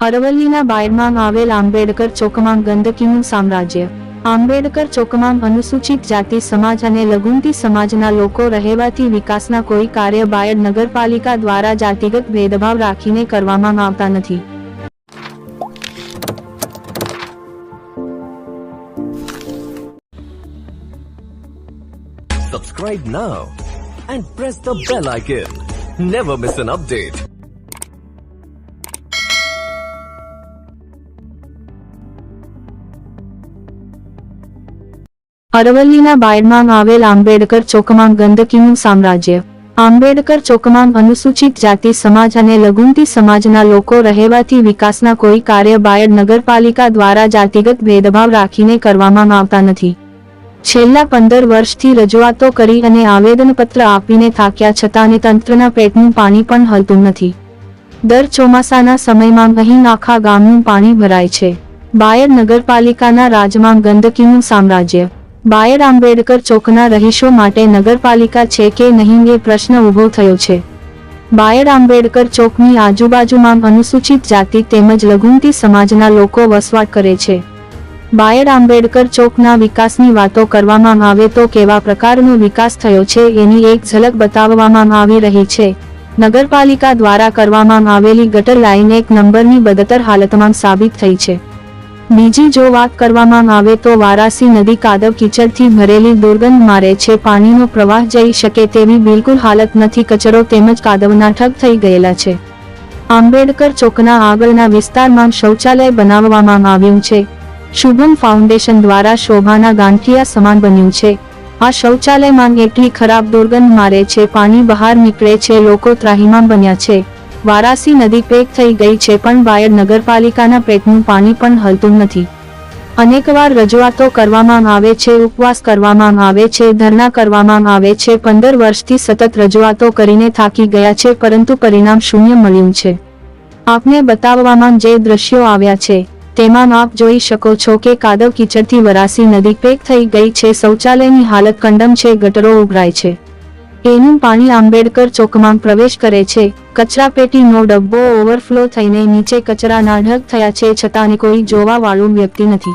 અરવલ્લીના બાયડમાં આવેલ આંબેડકર ચોકમાં ગંદકીનું સામ્રાજ્ય આંબેડકર ચોકમાં અનુસૂચિત જાતિ સમાજ અને લઘુમતી સમાજના લોકો રહેવાથી વિકાસના કોઈ કાર્ય બાયડ નગરપાલિકા દ્વારા જાતિગત ભેદભાવ રાખીને કરવામાં આવતા નથી Subscribe now and press the bell icon. Never miss an update. અરવલ્લીના બાયડમાં આવેલ આંબેડકર ચોકમાં ગંદકીનું સામ્રાજ્ય. આંબેડકર ચોકમાં અનુસૂચિત જાતિ સમાજ અને લઘુમતી સમાજના લોકો રહેવાથી વિકાસના કોઈ કાર્ય બાયડ નગરપાલિકા દ્વારા જાતિગત ભેદભાવ રાખીને કરવામાં આવતા નથી. છેલ્લા પંદર વર્ષથી રજૂઆતો કરી અને આવેદનપત્ર આપીને થાક્યા છતાં તંત્રના પેટનું પાણી પણ હલતું નથી. દર ચોમાસાના સમયમાં અહીં આખા ગામનું પાણી ભરાય છે. બાયડ નગરપાલિકાના રાજમાં ગંદકીનું સામ્રાજ્ય. બાયડ આંબેડકર ચોકના રહીશો માટે નગરપાલિકા છે કે નહીં એ પ્રશ્ન ઊભો થયો છે. બાયર આંબેડકર ચોકની આજુબાજુમાં અનુસૂચિત જાતિ તેમજ લઘુમતી સમાજના લોકો વસવાટ કરે છે. બાયર આંબેડકર ચોકના વિકાસની વાતો કરવામાં આવે તો કેવા પ્રકારનો વિકાસ થયો છે એની એક ઝલક બતાવવામાં આવી રહી છે. નગરપાલિકા દ્વારા કરવામાં આવેલી ગટર લાઇન એક નંબરની બદતર હાલતમાં સાબિત થઈ છે. બીજી જો વાત કરવામાં આવે તો વારાસી નદી કાદવ કીચડથી ભરેલી દુર્ગંધ મારે છે. પાણીનો પ્રવાહ જઈ શકે તેવી બિલકુલ હાલત નથી. કચરો તેમજ કાદવના ઠગ થઈ ગયેલા છે. આંબેડકર ચોકના આગળના વિસ્તારમાં શૌચાલય બનાવવામાં આવ્યું છે. શુભમ ફાઉન્ડેશન દ્વારા શોભાના ગાંઠિયા સમાન બન્યું છે. આ શૌચાલયમાં એટલી ખરાબ દુર્ગંધ મારે છે. પાણી બહાર નીકળે છે. લોકો ત્રાહીમાં બન્યા છે. વારાસી નદી પેક થઈ ગઈ છે પણ બાયડ નગરપાલિકાના પેટનું પાણી પણ હલતું નથી. અનેકવાર રજૂઆતો કરવામાં આવે છે, ઉપવાસ કરવામાં આવે છે, ધરણા કરવામાં આવે છે, પંદર વર્ષથી સતત રજૂઆતો કરીને થાકી ગયા છે પરંતુ પરિણામ શૂન્ય મળ્યું છે. આપને બતાવવામાં જે દ્રશ્યો આવ્યા છે, તેમાં આપ જોઈ શકો છો કે કાદવ કીચડથી વરાસી નદી પેક થઈ ગઈ છે, શૌચાલયની હાલત કંડમ છે, ગટરો ઉભરાય છે. એનું પાણી આંબેડકર ચોકમાં પ્રવેશ કરે છે કચરાપેટીનો ડબ્બો ઓવરફ્લો થઈને નીચે કચરાના ઢગ થયા છે છતાં કોઈ જોવા વાળું વ્યક્તિ નથી.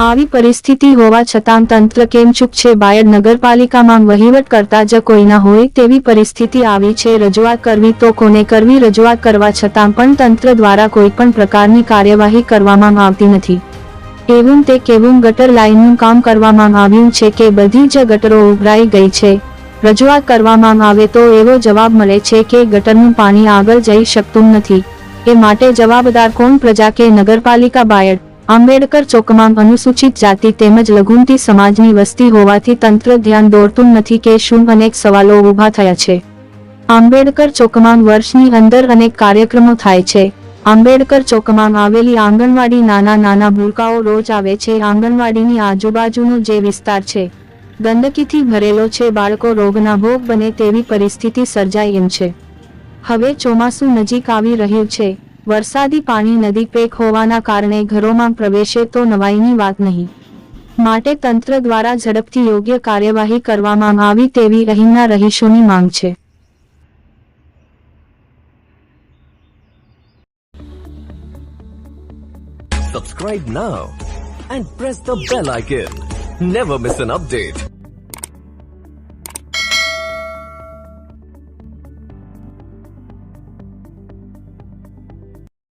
આવી પરિસ્થિતિ હોવા છતાં તંત્ર કેમ ચૂપ છે? બાયડ નગરપાલિકામાં વહીવટ કરતા જ કોઈના હોય તેવી પરિસ્થિતિ આવી છે. રજૂઆત કરવી તો કોને કરવી? રજૂઆત કરવા છતાં પણ તંત્ર દ્વારા કોઈ પણ પ્રકારની કાર્યવાહી કરવામાં આવતી નથી. એવું તે કેવું ગટર લાઇનનું કામ કરવામાં આવ્યું છે કે બધી જ ગટરો ઉભરાઈ ગઈ છે? રજૂઆત કરવામાં આવે તો એવો જવાબ મળે છે કે ગટરનું પાણી આગળ જઈ શકતું નથી. એ માટે જવાબદાર કોણ પ્રજા કે નગરપાલિકા બાયડ? આંબેડકર ચોકમાં અનુસૂચિત જાતિ તેમજ લઘુમતી સમાજની વસ્તી હોવાથી તંત્ર ધ્યાન દોરતું નથી કે શું અનેક સવાલો ઊભા થયા છે. આંબેડકર ચોકમાં વર્ષની અંદર અનેક કાર્યક્રમો થાય છે. આંબેડકર ચોકમાં આવેલી આંગણવાડી નાના નાના ભૂલકાઓ રોજ આવે છે. આંગણવાડીની આજુબાજુનો જે વિસ્તાર છે ગંદકીથી ભરેલો છે, બાળકો રોગના ભોગ બને તેવી પરિસ્થિતિ સર્જાય એમ છે હવે ચોમાસું નજીક આવી રહ્યું છે વરસાદી પાણી નદી પેક હોવાના કારણે ઘરોમાં પ્રવેશે તો નવાઈની વાત નહીં માટે તંત્ર દ્વારા ઝડપથી યોગ્ય કાર્યવાહી કરવામાં આવી તેવી અહીંના રહીશોની માંગ છે Subscribe now and press the bell icon. Never miss an update.